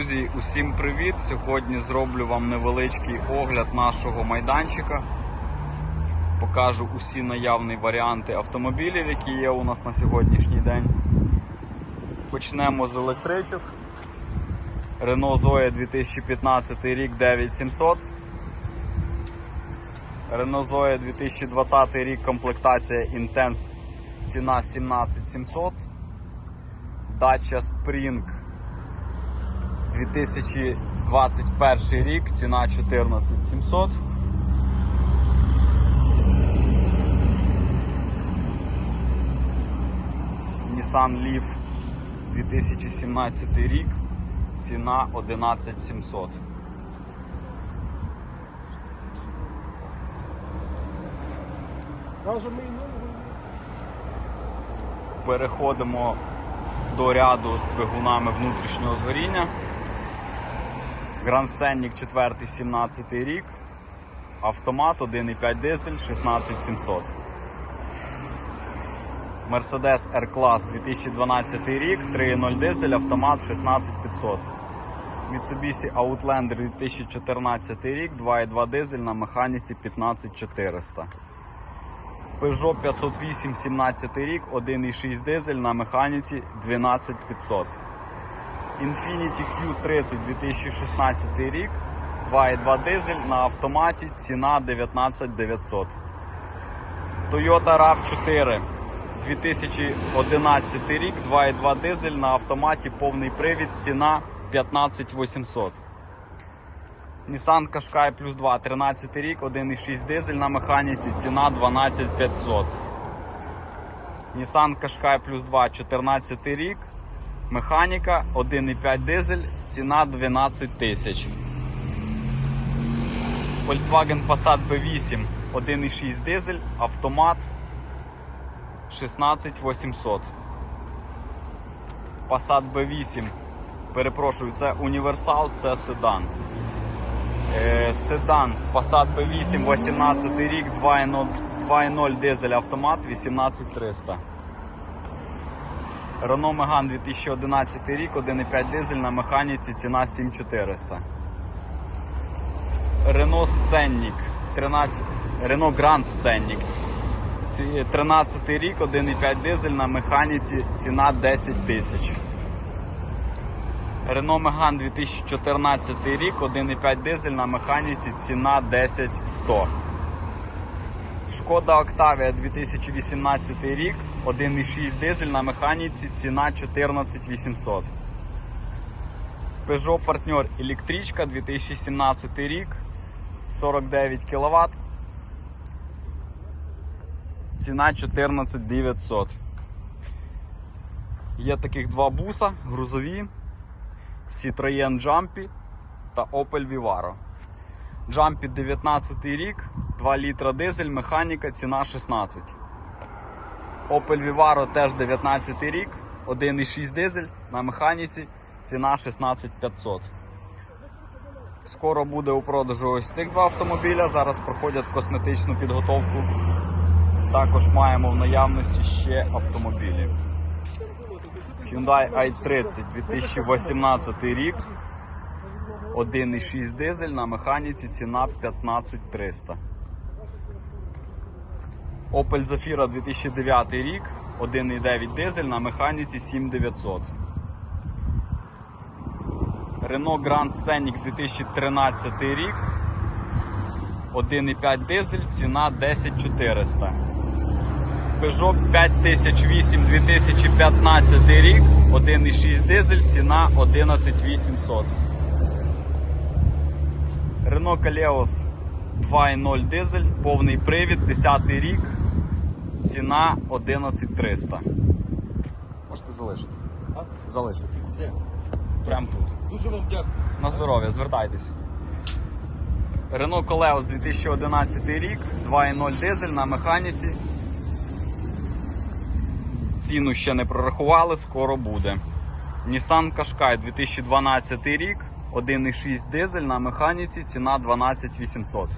Друзі, усім привіт! Сьогодні зроблю вам невеличкий огляд нашого майданчика. Покажу усі наявні варіанти автомобілів, які є у нас на сьогоднішній день. Почнемо з електричок. Renault Zoe 2015 рік 9700. Renault Zoe 2020 рік комплектація Intense ціна 17700. Dacia Spring 2021 рік, ціна 14700. Nissan Leaf 2017 рік, ціна 11700. Переходимо до ряду з двигунами внутрішнього згоріння. Grand Scenic 4 17 рік. Автомат 1,5 дизель 16700. Mercedes R-Class 2012 рік, 3,0 дизель, автомат 16500. Mitsubishi Outlander 2014 рік, 2,2 дизель на механіці 15400. Peugeot 508 17 рік, 1,6 дизель на механіці 12500. Infiniti Q30 2016 рік, 2,2 дизель на автоматі, ціна 19900. Toyota RAV4 2011 рік, 2,2 дизель на автоматі, повний привід, ціна 15800. Nissan Qashqai Plus 2 13 рік, 1,6 дизель на механіці, ціна 12500. Nissan Qashqai Plus 2 14 рік, Механіка 1,5 дизель, ціна 12 тисяч. Volkswagen Passat B8 1,6 дизель, автомат 16 800. Passat B8. Перепрошую, це універсал, це седан. Е, седан Passat B8 18 рік, 2,0 2,0 дизель автомат 18300. Renault Megane 2011 рік, 1,5 дизель на механіці, ціна 7400. Renault Scenic 13, Renault Grand Scenic. Ці- 13 рік, 1,5 дизель на механіці, ціна 10 тисяч. Renault Megane 2014 рік, 1,5 дизель на механіці, ціна 10 100. Шкода Octavia 2018 рік, 1,6 дизель на механіці, ціна 14 800. Peugeot Partner електричка 2017 рік, 49 кВт. Ціна 14 900. Є таких два буса, грузові, Citroën Jumpy та Opel Vivaro. Jumpy 19 рік, 2 літра дизель, механіка, ціна 16. Opel Vivaro теж 19 рік, 1,6 дизель на механіці, ціна 16500. Скоро буде у продажу ось цих два автомобіля. Зараз проходять косметичну підготовку. Також маємо в наявності ще автомобілі. Hyundai i30 2018 рік. 1,6 дизель на механіці ціна 15300. Opel Zafira 2009 рік, 1,9 дизель на механіці 7900. Renault Grand Scenic 2013 рік, 1,5 дизель, ціна 10400. Peugeot 5008 2015 рік, 1,6 дизель, ціна 11800. Renault Kaleos 2.0 дизель, повний привід, 10 рік, ціна 11300. Можете залишити. А? Залишити. Де? Прямо тут. Дуже вам дякую. На здоров'я, звертайтеся. Renault Koleos 2011 рік, 2.0 дизель на механіці. Ціну ще не прорахували, скоро буде. Nissan Qashqai 2012 рік, 1,6 дизель на механіці, ціна 12800.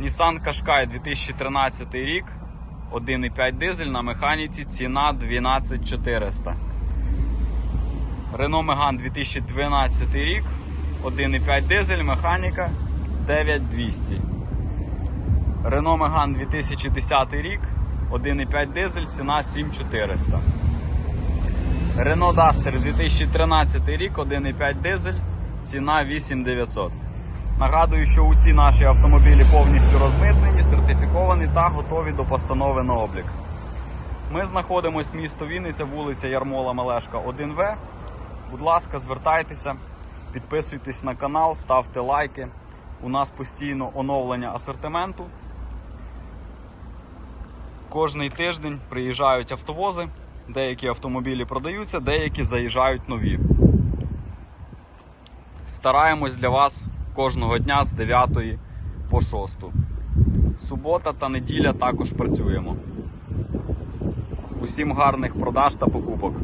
Nissan Qashqai 2013 рік, 1,5 дизель на механіці, ціна 12400. Renault Megane 2012 рік, 1,5 дизель, механіка 9200. Renault Megane 2010 рік, 1,5 дизель, ціна 7400. Renault Duster 2013 рік, 1,5 дизель, ціна 8900. Нагадую, що усі наші автомобілі повністю розмитнені, сертифіковані та готові до постанови на облік. Ми знаходимося місто Вінниця, вулиця Ярмола Мелешка, 1В. Будь ласка, звертайтеся, підписуйтесь на канал, ставте лайки. У нас постійно оновлення асортименту. Кожний тиждень приїжджають автовози, деякі автомобілі продаються, деякі заїжджають нові. Стараємось для вас кожного дня з 9 по 6. Субота та неділя також працюємо. Усім гарних продаж та покупок.